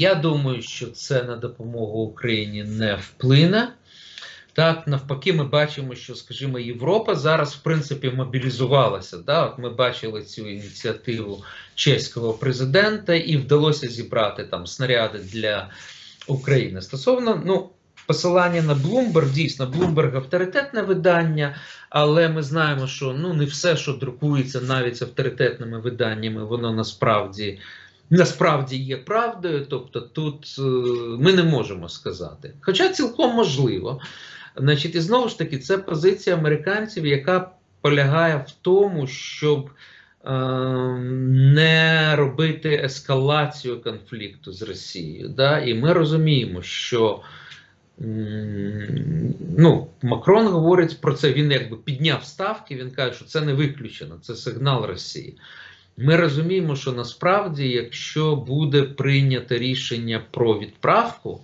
Я думаю, що це на допомогу Україні не вплине. Так, навпаки, ми бачимо, що, скажімо, Європа зараз, в принципі, мобілізувалася. Да? От Ми бачили цю ініціативу чеського президента, і вдалося зібрати там снаряди для України. Стосовно ну, посилання на Bloomberg, дійсно, Bloomberg авторитетне видання, але ми знаємо, що ну не все, що друкується навіть авторитетними виданнями, воно насправді. Насправді є правдою, тобто тут е, ми не можемо сказати. Хоча цілком можливо. Значить, і знову ж таки, це позиція американців, яка полягає в тому, щоб е, не робити ескалацію конфлікту з Росією. Да? І ми розуміємо, що ну, Макрон говорить про це, він якби підняв ставки, він каже, що це не виключено, це сигнал Росії. Ми розуміємо, що насправді, якщо буде прийнято рішення про відправку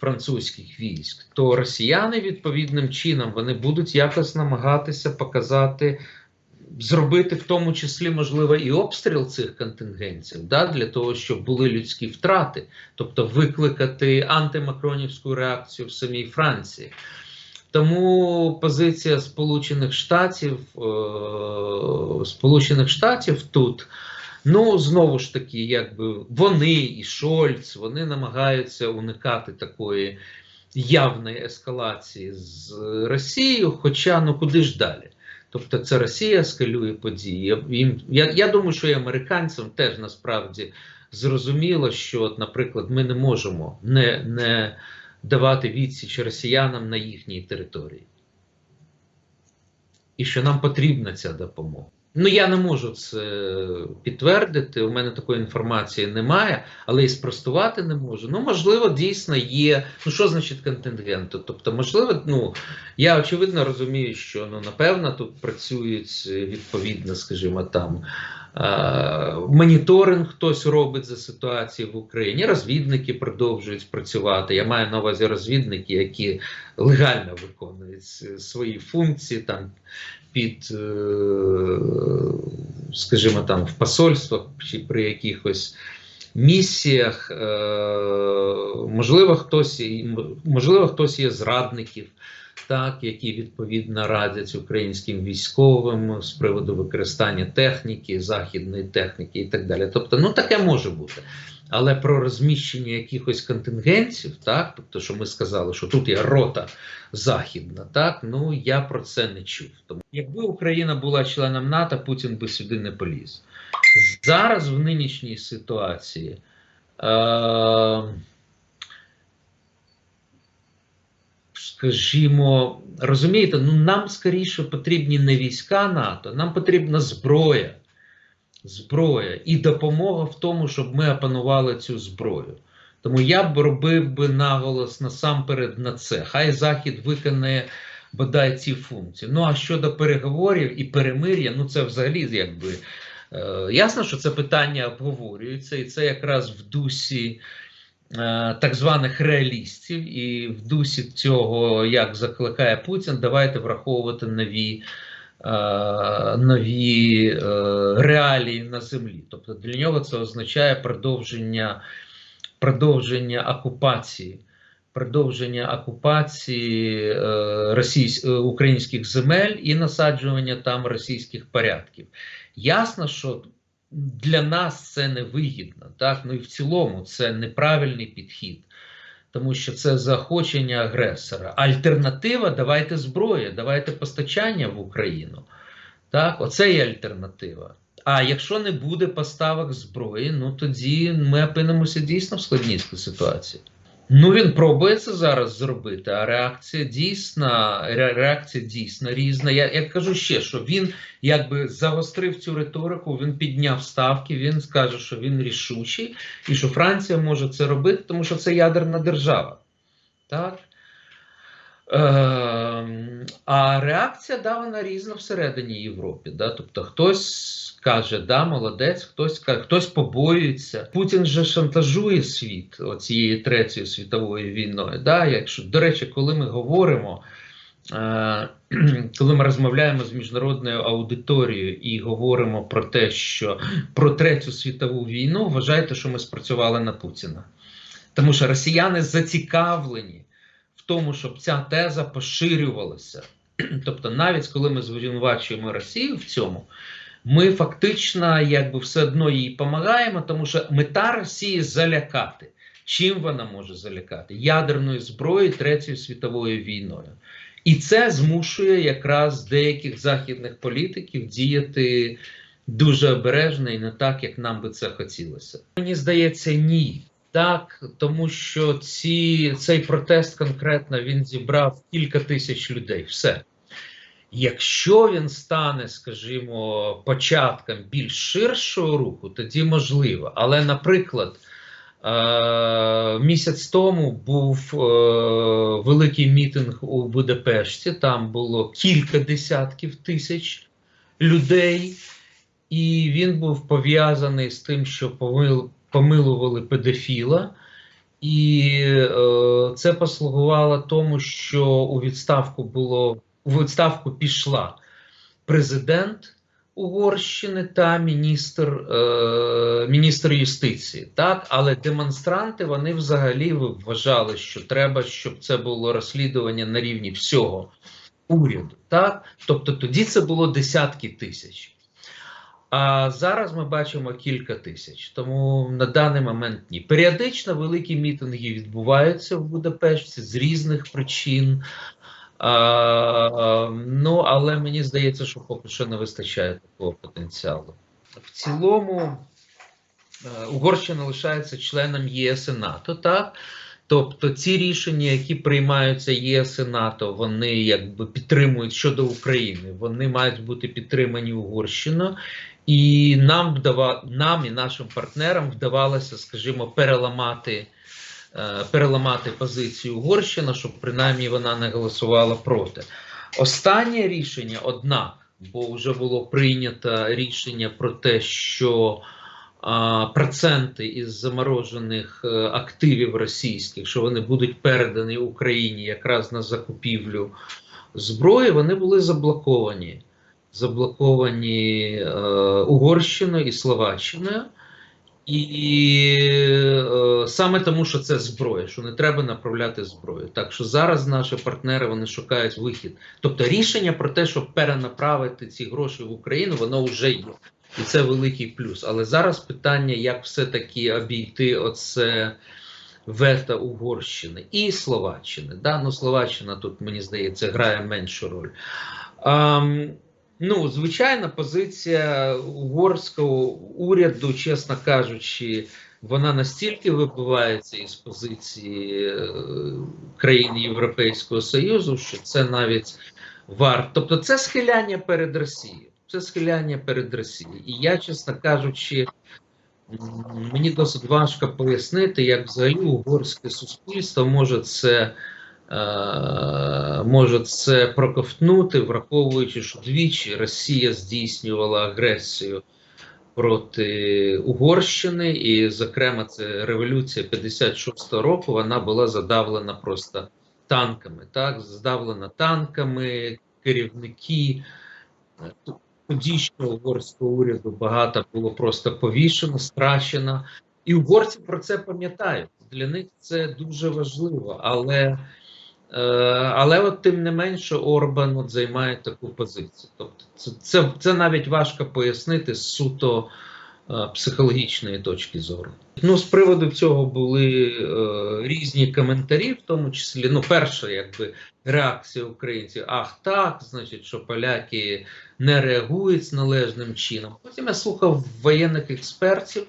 французьких військ, то росіяни відповідним чином вони будуть якось намагатися показати, зробити в тому числі, можливо, і обстріл цих контингентів, да, для того, щоб були людські втрати, тобто викликати антимакронівську реакцію в самій Франції. Тому позиція Сполучених Штатів е, Сполучених Штатів тут, ну знову ж таки, якби вони і Шольц вони намагаються уникати такої явної ескалації з Росією. Хоча ну куди ж далі? Тобто це Росія ескалює події. Їм я, я думаю, що і американцям теж насправді зрозуміло, що, наприклад, ми не можемо не. не давати відсіч росіянам на їхній території. І що нам потрібна ця допомога. Ну, я не можу це підтвердити, у мене такої інформації немає, але і спростувати не можу. Ну, можливо, дійсно є. Ну, що значить контингент? Тобто, можливо, ну я очевидно розумію, що ну, напевно тут працюють відповідно, скажімо, там Моніторинг хтось робить за ситуацією в Україні. Розвідники продовжують працювати. Я маю на увазі розвідники, які легально виконують свої функції там під, е, скажімо, там в посольствах чи при якихось місіях. Е, можливо, хтось можливо, хтось є зрадників так, які відповідно радять українським військовим з приводу використання техніки, західної техніки і так далі. Тобто, ну таке може бути. Але про розміщення якихось контингентів, так, тобто, що ми сказали, що тут є рота західна, так ну я про це не чув. Тому якби Україна була членом НАТО, Путін би сюди не поліз. Зараз в нинішній ситуації. Е скажімо, розумієте, ну нам скоріше потрібні не війська НАТО, нам потрібна зброя, зброя і допомога в тому, щоб ми опанували цю зброю. Тому я б робив би наголос насамперед на це. Хай Захід виконає бодай ці функції. Ну а щодо переговорів і перемир'я, ну це взагалі якби е, ясно, що це питання обговорюється, і це якраз в дусі. Е, так званих реалістів, і в дусі цього, як закликає Путін, давайте враховувати нові е, нові е, реалії на землі. Тобто для нього це означає продовження продовження окупації. Продовження окупації російсь, українських земель і насаджування там російських порядків. Ясно, що для нас це невигідно. Так? Ну і в цілому це неправильний підхід, тому що це заохочення агресора. Альтернатива давайте зброю, давайте постачання в Україну. Так? Оце є альтернатива. А якщо не буде поставок зброї, ну тоді ми опинимося дійсно в складній ситуації. Ну він пробує це зараз зробити, а реакція дійсна, реакція дійсна різна. Я я кажу ще, що він якби загострив цю риторику, він підняв ставки, він скаже, що він рішучий і що Франція може це робити, тому що це ядерна держава. Так? Е, а реакція да, вона різна всередині Європи. Да? Тобто хтось каже, да, молодець, хтось хтось побоюється. Путін же шантажує світ цією третьою світовою війною. Да? Якщо, До речі, коли ми говоримо. Е, коли ми розмовляємо з міжнародною аудиторією і говоримо про те, що про третю світову війну, вважайте, що ми спрацювали на Путіна. Тому що росіяни зацікавлені тому, щоб ця теза поширювалася. Тобто, навіть коли ми звинувачуємо Росію в цьому, ми фактично якби все одно їй допомагаємо, тому що мета Росії залякати. Чим вона може залякати? Ядерною зброєю Третьою світовою війною. І це змушує якраз деяких західних політиків діяти дуже обережно і не так, як нам би це хотілося. Мені здається, ні. Так, тому що ці, цей протест конкретно він зібрав кілька тисяч людей. Все. Якщо він стане, скажімо, початком більш ширшого руху, тоді можливо. Але, наприклад, е, місяць тому був е, великий мітинг у Будапешті, там було кілька десятків тисяч людей, і він був пов'язаний з тим, що помилували педофіла. І е, це послугувало тому, що у відставку було у відставку пішла президент Угорщини та міністр е, міністр юстиції. Так, але демонстранти вони взагалі вважали, що треба, щоб це було розслідування на рівні всього уряду. Так, тобто тоді це було десятки тисяч. А зараз ми бачимо кілька тисяч, тому на даний момент ні. Періодично великі мітинги відбуваються в Будапешті з різних причин. А, Ну, але мені здається, що поки що не вистачає такого потенціалу. В цілому, е, Угорщина лишається членом ЄС і НАТО, так? Тобто ці рішення, які приймаються ЄС і НАТО, вони якби підтримують щодо України, вони мають бути підтримані Угорщиною, і нам вдава, нам і нашим партнерам вдавалося, скажімо, переламати. Е, переламати позицію Угорщина, щоб принаймні вона не голосувала проти. Останнє рішення, однак, бо вже було прийнято рішення про те, що проценти із заморожених е, активів російських, що вони будуть передані Україні якраз на закупівлю зброї, вони були заблоковані. Заблоковані е, Угорщиною і Словаччиною. І е, саме тому, що це зброя, що не треба направляти зброю. Так що зараз наші партнери вони шукають вихід. Тобто рішення про те, щоб перенаправити ці гроші в Україну, воно вже є. І це великий плюс. Але зараз питання, як все-таки обійти оце вето Угорщини і Словаччини. Да? Ну, Словаччина тут, мені здається, грає меншу роль. А, Ну, звичайна позиція угорського уряду, чесно кажучи, вона настільки вибивається із позиції е, країн Європейського Союзу, що це навіть варто. Тобто, це схиляння перед Росією. Це схиляння перед Росією. І я, чесно кажучи, мені досить важко пояснити, як взагалі угорське суспільство може це. Е, може це проковтнути, враховуючи, що двічі Росія здійснювала агресію проти Угорщини, і, зокрема, це революція 56-го року. Вона була задавлена просто танками. Так, задавлена танками, керівники тодішнього угорського уряду багато було просто повішено, страчено. І угорці про це пам'ятають. Для них це дуже важливо, але але от тим не менше Орбан от займає таку позицію. Тобто, це це, це навіть важко пояснити з суто е, психологічної точки зору. Ну, з приводу цього були е, різні коментарі, в тому числі, ну, перша, якби реакція українців: ах, так, значить, що поляки не реагують належним чином. Потім я слухав воєнних експертів.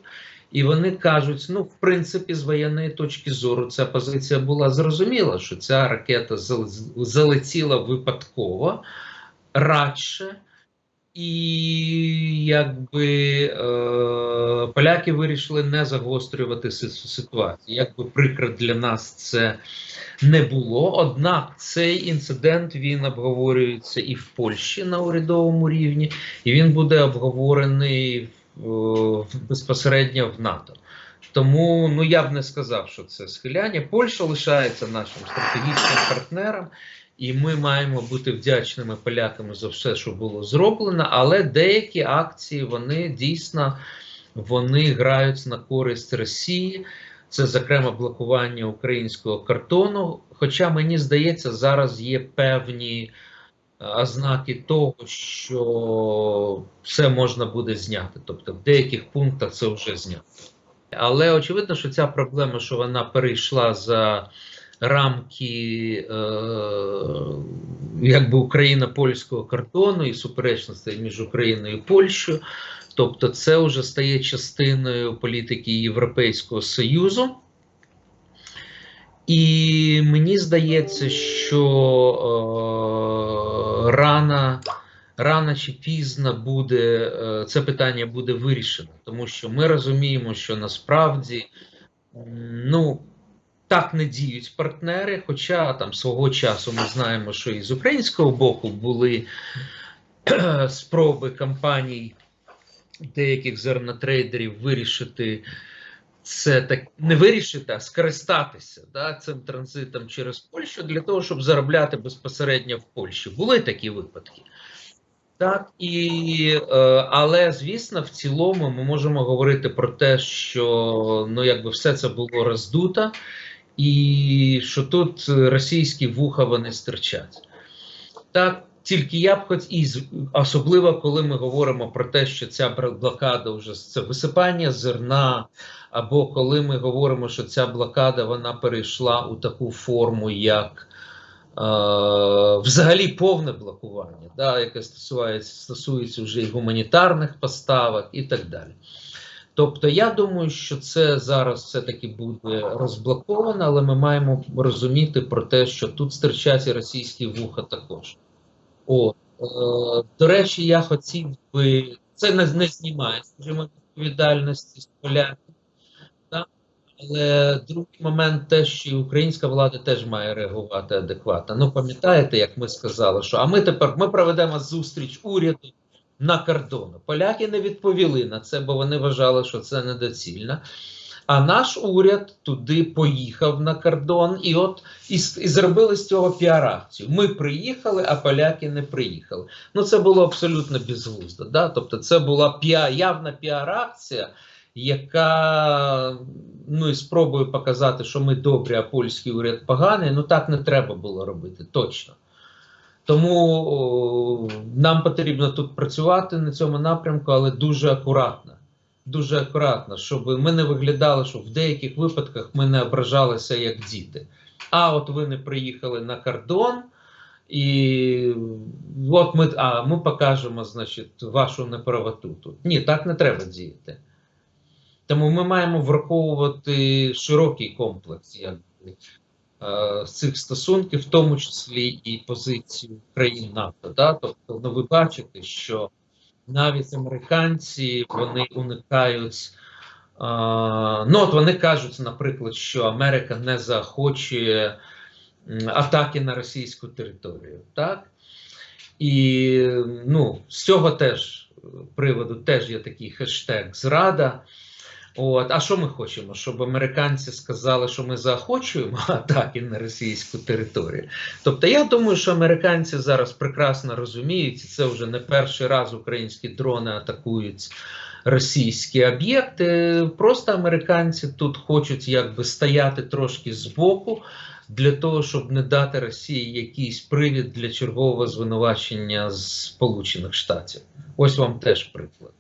І вони кажуть: ну, в принципі, з воєнної точки зору, ця позиція була зрозуміла, що ця ракета залетіла випадково радше, і якби е, поляки вирішили не загострювати ситуацію. Якби прикро для нас це не було. Однак цей інцидент він обговорюється і в Польщі на урядовому рівні, і він буде обговорений безпосередньо в НАТО. Тому ну я б не сказав, що це схиляння. Польща лишається нашим стратегічним партнером, і ми маємо бути вдячними поляками за все, що було зроблено. Але деякі акції вони дійсно вони грають на користь Росії. Це, зокрема, блокування українського картону. Хоча мені здається, зараз є певні е, ознаки того, що все можна буде зняти. Тобто, в деяких пунктах це вже знято. Але очевидно, що ця проблема, що вона перейшла за рамки е, якби Україна польського кордону і суперечностей між Україною і Польщею. Тобто, це вже стає частиною політики Європейського Союзу. І мені здається, що е, рано, рано чи пізно буде е, це питання буде вирішено, тому що ми розуміємо, що насправді ну, так не діють партнери. Хоча там свого часу ми знаємо, що і з українського боку були спроби компаній деяких зернотрейдерів вирішити це так не вирішити, а скористатися да, цим транзитом через Польщу для того, щоб заробляти безпосередньо в Польщі. Були такі випадки. Так, і, е, але звісно, в цілому ми можемо говорити про те, що ну, якби все це було роздуто, і що тут російські вуха вони стирчать. Так, тільки я б хоч і особливо, коли ми говоримо про те, що ця блокада вже це висипання зерна, або коли ми говоримо, що ця блокада вона перейшла у таку форму, як е, взагалі повне блокування, да, яке стосується, стосується вже і гуманітарних поставок і так далі. Тобто, я думаю, що це зараз все-таки буде розблоковано, але ми маємо розуміти про те, що тут стирчать і російські вуха також. О, е, до речі, я хотів би. Це не, не знімає, скажімо, відповідальності з поляків. Да? Але другий момент те, що українська влада теж має реагувати адекватно. Ну, пам'ятаєте, як ми сказали, що а ми тепер ми проведемо зустріч уряду на кордону. Поляки не відповіли на це, бо вони вважали, що це недоцільно. А наш уряд туди поїхав на кордон, і от і, і зробили з цього піар-акцію. Ми приїхали, а поляки не приїхали. Ну це було абсолютно безглуздо. Да? Тобто, це була піа, явна піар-акція, яка ну і спробує показати, що ми добрі, а польський уряд поганий. Ну так не треба було робити, точно. Тому нам потрібно тут працювати на цьому напрямку, але дуже акуратно. Дуже акуратно, щоб ми не виглядали, що в деяких випадках ми не ображалися як діти. А от ви не приїхали на кордон, і от ми, а, ми покажемо, значить, вашу неправоту тут. Ні, так не треба діяти. Тому ми маємо враховувати широкий комплекс е, з цих стосунків, в тому числі і позицію країн НАТО. Да? Тобто, ну, ви бачите, що навіть американці вони уникають. А, ну, от вони кажуть, наприклад, що Америка не заохочує атаки на російську територію. Так? І ну, з цього теж е, приводу теж є такий хештег зрада. От, а що ми хочемо? Щоб американці сказали, що ми заохочуємо атаки на російську територію. Тобто, я думаю, що американці зараз прекрасно розуміють, і це вже не перший раз українські дрони атакують російські об'єкти. Просто американці тут хочуть якби стояти трошки збоку для того, щоб не дати Росії якийсь привід для чергового звинувачення з Сполучених Штатів. Ось вам теж приклад.